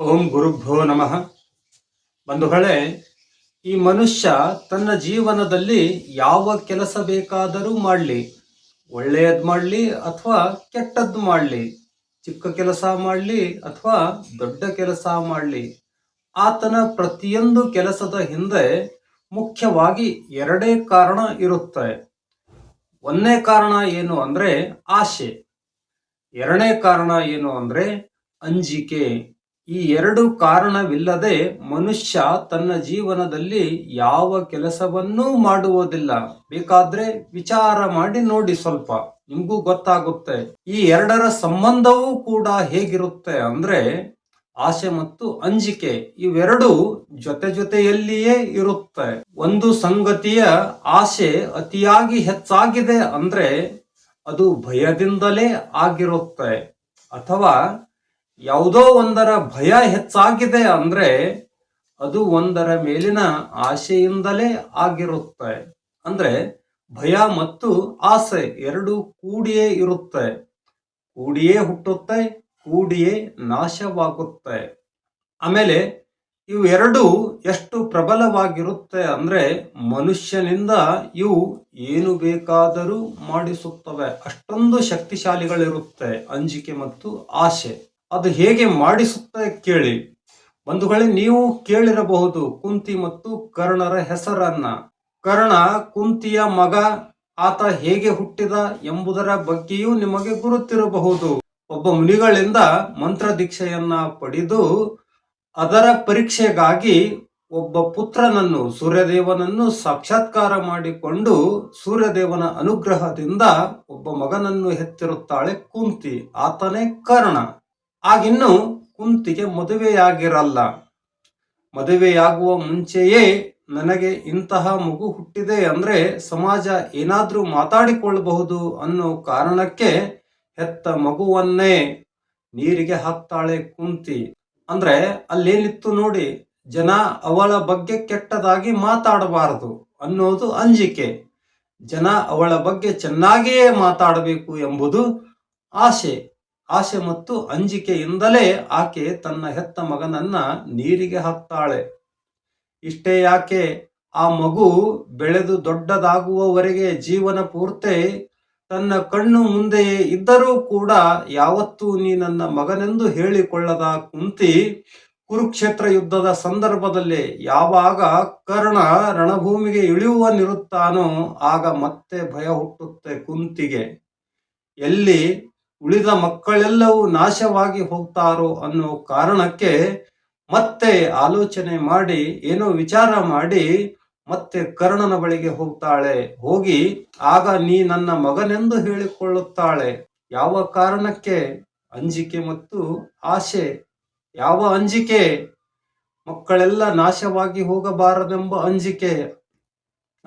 ಓಂ ಗುರುಭ್ಯೋ ನಮಃ. ಬಂಧುಗಳೇ, ಈ ಮನುಷ್ಯ ತನ್ನ ಜೀವನದಲ್ಲಿ ಯಾವ ಕೆಲಸ ಬೇಕಾದರೂ ಮಾಡಲಿ. ಒಳ್ಳೆಯದ್ ಮಾಡಲಿ ಅಥವಾ ಕೆಟ್ಟದ್ದು ಮಾಡಲಿ. ಚಿಕ್ಕ ಕೆಲಸ ಮಾಡಲಿ ಅಥವಾ ದೊಡ್ಡ ಕೆಲಸ ಮಾಡಲಿ. ಆತನ ಪ್ರತಿಯೊಂದು ಕೆಲಸದ ಹಿಂದೆ ಮುಖ್ಯವಾಗಿ ಎರಡೇ ಕಾರಣ ಇರುತ್ತೆ. ಒಂದನೇ ಕಾರಣ ಏನು ಅಂದ್ರೆ ಆಶೆ ಎರಡನೇ ಕಾರಣ ಏನು ಅಂದ್ರೆ ಅಂಜಿಕೆ. ಈ ಎರಡು ಕಾರಣವಿಲ್ಲದೆ ಮನುಷ್ಯ ತನ್ನ ಜೀವನದಲ್ಲಿ ಯಾವ ಕೆಲಸವನ್ನೂ ಮಾಡುವುದಿಲ್ಲ. ಬೇಕಾದ್ರೆ ವಿಚಾರ ಮಾಡಿ ನೋಡಿ ಸ್ವಲ್ಪ. ನಿಮಗೂ ಗೊತ್ತಾಗುತ್ತೆ. ಈ ಎರಡರ ಸಂಬಂಧವೂ ಕೂಡ ಹೇಗಿರುತ್ತೆ ಅಂದ್ರೆ ಆಸೆ ಮತ್ತು ಅಂಜಿಕೆ ಇವೆರಡು ಜೊತೆ ಜೊತೆಯಲ್ಲಿಯೇ ಇರುತ್ತೆ. ಒಂದು ಸಂಗತಿಯ ಆಸೆ ಅತಿಯಾಗಿ ಹೆಚ್ಚಾಗಿದೆ ಅಂದ್ರೆ ಅದು ಭಯದಿಂದಲೇ ಆಗಿರುತ್ತೆ. ಅಥವಾ ಯಾವುದೋ ಒಂದರ ಭಯ ಹೆಚ್ಚಾಗಿದೆ ಅಂದ್ರೆ ಅದು ಒಂದರ ಮೇಲಿನ ಆಶೆಯಿಂದಲೇ ಆಗಿರುತ್ತೆ. ಅಂದ್ರೆ ಭಯ ಮತ್ತು ಆಸೆ ಎರಡು ಕೂಡಿಯೇ ಇರುತ್ತೆ. ಕೂಡಿಯೇ ಹುಟ್ಟುತ್ತೆ, ಕೂಡಿಯೇ ನಾಶವಾಗುತ್ತೆ. ಆಮೇಲೆ ಇವು ಎರಡು ಎಷ್ಟು ಪ್ರಬಲವಾಗಿರುತ್ತೆ ಅಂದ್ರೆ ಮನುಷ್ಯನಿಂದ ಇವು ಏನು ಬೇಕಾದರೂ ಮಾಡಿಸುತ್ತವೆ. ಅಷ್ಟೊಂದು ಶಕ್ತಿಶಾಲಿಗಳಿರುತ್ತೆ ಅಂಜಿಕೆ ಮತ್ತು ಆಶೆ ಅದು ಹೇಗೆ ಮಾಡಿಸುತ್ತ ಕೇಳಿ. ಬಂಧುಗಳೇ ನೀವು ಕೇಳಿರಬಹುದು, ಕುಂತಿ ಮತ್ತು ಕರ್ಣರ ಹೆಸರನ್ನ. ಕರ್ಣ ಕುಂತಿಯ ಮಗ, ಆತ ಹೇಗೆ ಹುಟ್ಟಿದ ಎಂಬುದರ ಬಗ್ಗೆಯೂ ನಿಮಗೆ ಗುರುತಿರಬಹುದು. ಒಬ್ಬ ಮುನಿಗಳಿಂದ ಮಂತ್ರ ದೀಕ್ಷೆಯನ್ನ ಪಡೆದು, ಅದರ ಪರೀಕ್ಷೆಗಾಗಿ ಒಬ್ಬ ಪುತ್ರನನ್ನು, ಸೂರ್ಯದೇವನನ್ನು ಸಾಕ್ಷಾತ್ಕಾರ ಮಾಡಿಕೊಂಡು, ಸೂರ್ಯದೇವನ ಅನುಗ್ರಹದಿಂದ ಒಬ್ಬ ಮಗನನ್ನು ಹೆತ್ತಿರುತ್ತಾಳೆ ಕುಂತಿ, ಆತನೇ ಕರ್ಣ. ಆಗಿನ್ನು ಕುಂತಿಗೆ ಮದುವೆಯಾಗಿರಲ್ಲ. ಮದುವೆಯಾಗುವ ಮುಂಚೆಯೇ ನನಗೆ ಇಂತಹ ಮಗು ಹುಟ್ಟಿದೆ ಅಂದ್ರೆ ಸಮಾಜ ಏನಾದರೂ ಮಾತಾಡಿಕೊಳ್ಳಬಹುದು ಅನ್ನೋ ಕಾರಣಕ್ಕೆ ಹೆತ್ತ ಮಗುವನ್ನೇ ನೀರಿಗೆ ಹಾಕ್ತಾಳೆ ಕುಂತಿ. ಅಂದ್ರೆ ಅಲ್ಲೇನಿತ್ತು ನೋಡಿ, ಜನ ಅವಳ ಬಗ್ಗೆ ಕೆಟ್ಟದಾಗಿ ಮಾತಾಡಬಾರದು ಅನ್ನೋದು ಅಂಜಿಕೆ. ಜನ ಅವಳ ಬಗ್ಗೆ ಚೆನ್ನಾಗಿಯೇ ಮಾತಾಡಬೇಕು ಎಂಬುದು ಆಸೆ. ಆಸೆ ಮತ್ತು ಅಂಜಿಕೆಯಿಂದಲೇ ಆಕೆ ತನ್ನ ಹೆತ್ತ ಮಗನನ್ನ ನೀರಿಗೆ ಹಾಕ್ತಾಳೆ. ಇಷ್ಟೇ ಯಾಕೆ? ಆ ಮಗು ಬೆಳೆದು ದೊಡ್ಡದಾಗುವವರೆಗೆ ಜೀವನ ಪೂರ್ತಿ, ತನ್ನ ಕಣ್ಣು ಮುಂದೆಯೇ ಇದ್ದರೂ ಕೂಡ ಯಾವತ್ತೂ ನೀ ನನ್ನ ಮಗನೆಂದು ಹೇಳಿಕೊಳ್ಳದ ಕುಂತಿ, ಕುರುಕ್ಷೇತ್ರ ಯುದ್ಧದ ಸಂದರ್ಭದಲ್ಲಿ ಯಾವಾಗ ಕರ್ಣ ರಣಭೂಮಿಗೆ ಇಳಿಯುವನಿರುತ್ತಾನೋ, ಆಗ ಮತ್ತೆ ಭಯ ಹುಟ್ಟುತ್ತೆ ಕುಂತಿಗೆ. ಎಲ್ಲಿ? ಉಳಿದ ಮಕ್ಕಳೆಲ್ಲವೂ ನಾಶವಾಗಿ ಹೋಗ್ತಾರೋ ಅನ್ನೋ ಕಾರಣಕ್ಕೆ ಮತ್ತೆ ಆಲೋಚನೆ ಮಾಡಿ, ಏನೋ ವಿಚಾರ ಮಾಡಿ ಮತ್ತೆ ಕರ್ಣನ ಬಳಿಗೆ ಹೋಗ್ತಾಳೆ. ಹೋಗಿ, ಆಗ ನೀ ನನ್ನ ಮಗನೆಂದು ಹೇಳಿಕೊಳ್ಳುತ್ತಾಳೆ. ಯಾವ ಕಾರಣಕ್ಕೆ? ಅಂಜಿಕೆ ಮತ್ತು ಆಸೆ. ಯಾವ ಅಂಜಿಕೆ? ಮಕ್ಕಳೆಲ್ಲ ನಾಶವಾಗಿ ಹೋಗಬಾರದೆಂಬ ಅಂಜಿಕೆ.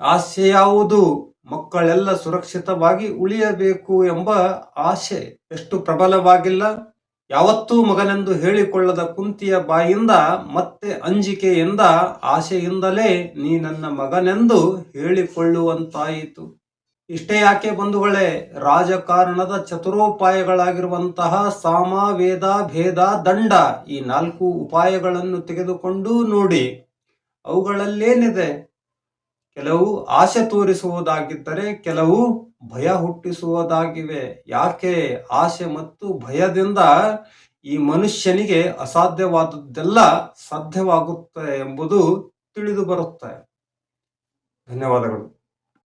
ಆಸೆ ಯಾವುದು? ಮಕ್ಕಳೆಲ್ಲ ಸುರಕ್ಷಿತವಾಗಿ ಉಳಿಯಬೇಕು ಎಂಬ ಆಶೆ ಎಷ್ಟು ಪ್ರಬಲವಾಗಿಲ್ಲ. ಯಾವತ್ತೂ ಮಗನೆಂದು ಹೇಳಿಕೊಳ್ಳದ ಕುಂತಿಯ ಬಾಯಿಂದ ಮತ್ತೆ ಅಂಜಿಕೆಯಿಂದ ಆಶೆಯಿಂದಲೇ ನೀ ನನ್ನ ಮಗನೆಂದು ಹೇಳಿಕೊಳ್ಳುವಂತಾಯಿತು. ಇಷ್ಟೇ ಯಾಕೆ ಬಂಧುಗಳೇ? ರಾಜಕಾರಣದ ಚತುರೋಪಾಯಗಳಾಗಿರುವಂತಹ ಸಾಮ, ವೇದ, ಭೇದ, ದಂಡ ಈ ನಾಲ್ಕು ಉಪಾಯಗಳನ್ನು ತೆಗೆದುಕೊಂಡು ನೋಡಿ. ಅವುಗಳಲ್ಲೇನಿದೆ? ಕೆಲವು ಆಸೆ ತೋರಿಸುವುದಾಗಿದ್ದರೆ ಕೆಲವು ಭಯ ಹುಟ್ಟಿಸುವುದಾಗಿವೆ. ಯಾಕೆ? ಆಸೆ ಮತ್ತು ಭಯದಿಂದ ಈ ಮನುಷ್ಯನಿಗೆ ಅಸಾಧ್ಯವಾದದ್ದೆಲ್ಲ ಸಾಧ್ಯವಾಗುತ್ತೆ ಎಂಬುದು ತಿಳಿದು ಬರುತ್ತೆ. ಧನ್ಯವಾದಗಳು.